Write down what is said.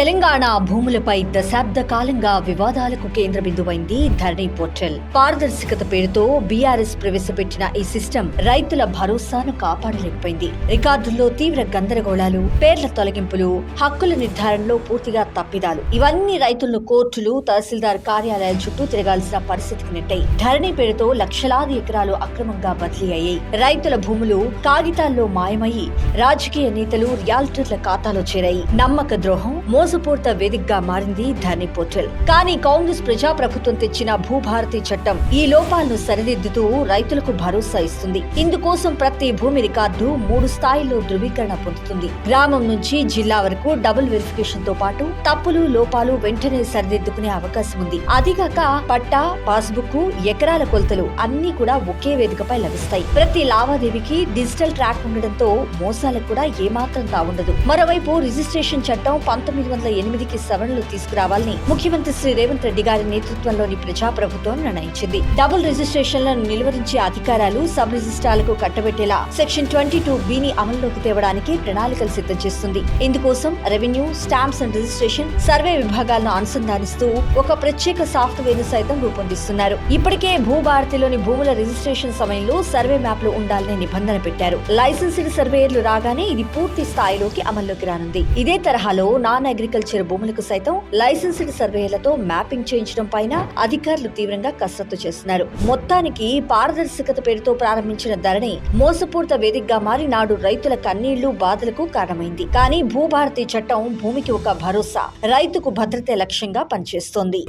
తెలంగాణ భూములపై దశాబ్ద కాలంగా వివాదాలకు కేంద్ర బిందువైంది ధరణి పోర్టల్. పారదర్శకత పేరుతో బీఆర్ఎస్ ప్రవేశపెట్టిన ఈ సిస్టమ్ రైతుల భరోసాను కాపాడలేకపోయింది. రికార్డుల్లో తీవ్ర గందరగోళాలు పేర్ల తొలగింపులు హక్కుల నిర్ధారణలో పూర్తిగా తప్పిదాలు. ఇవన్నీ రైతులను కోర్టులు తహసీల్దార్ కార్యాలయాల చుట్టూ తిరగాల్సిన పరిస్థితికి నెట్టాయి. ధరణి పేరుతో లక్షలాది ఎకరాలు అక్రమంగా బదిలీ అయ్యాయి. రైతుల భూములు కాగితాల్లో మాయమయ్యి రాజకీయ నేతలు రియాల్టర్ల ఖాతాలో చేరాయి. నమ్మక ద్రోహం మోసపూర్త వేదికగా మారింది ధని పోర్టల్. కానీ కాంగ్రెస్ ప్రజాప్రభుత్వం తెచ్చిన భూభారతి చట్టం ఈ లోపాలను సరిదిద్దుతూ రైతులకు భరోసా ఇస్తుంది. ఇందుకోసం ప్రతి భూమి రికార్డు మూడు స్థాయిల్లో ధృవీకరణ పొందుతుంది. గ్రామం నుంచి జిల్లా వరకు డబుల్ వెరిఫికేషన్తో పాటు తప్పులు లోపాలు వెంటనే సరిదిద్దుకునే అవకాశం ఉంది. అదిగాక పట్టా పాస్బుక్ ఎకరాల కొలతలు అన్ని కూడా ఒకే వేదికపై లభిస్తాయి. ప్రతి లావాదేవీకి డిజిటల్ ట్రాక్ ఉండడంతో మోసాలకు కూడా ఏమాత్రం కావుండదు మరోవైపు రిజిస్ట్రేషన్ చట్టం పంతొమ్మిది వందల ఎనిమిదికి సవరణలు తీసుకురావాలని ముఖ్యమంత్రి శ్రీ రేవంత్ రెడ్డి గారి నేతృత్వంలోని ప్రజాప్రభుత్వం నిర్ణయించింది. డబుల్ రిజిస్ట్రేషన్లను నిలువరించే అధికారాలు సబ్ రిజిస్ట్రాలకు కట్టబెట్టేలా సెక్షన్ ట్వంటీ టూ బిని అమల్లోకి తేవడానికి ప్రణాళికలు సిద్ధం చేస్తుంది. ఇందుకోసం revenue stamps and registration survey విభాగాలను అనుసంధానిస్తూ ఒక ప్రత్యేక సాఫ్ట్వేర్ను సైతం రూపొందిస్తున్నారు. ఇప్పటికే భూభారతిలోని భూముల రిజిస్ట్రేషన్ సమయంలో సర్వే మ్యాప్లు ఉండాలనే నిబంధన పెట్టారు. లైసెన్స్డ్ సర్వేయర్లు రాగానే ఇది పూర్తి స్థాయిలోకి అమల్లోకి రానుంది. ఇదే తరహాలో నాన్ అగ్రికల్చర్ భూములకు సైతం లైసెన్స్డ్ సర్వేలతో మ్యాపింగ్ చేయించడం పైన అధికారులు తీవ్రంగా కసరత్తు చేస్తున్నారు. మొత్తానికి పారదర్శకత పేరుతో ప్రారంభించిన ధరణి మోసపూరిత వేదికగా మారి నాడు రైతుల కన్నీళ్ళు బాధలకు కారణమైంది. కానీ భూభారతి చట్టం భూమికి ఒక భరోసా రైతుకు భద్రతే లక్ష్యంగా పనిచేస్తోంది.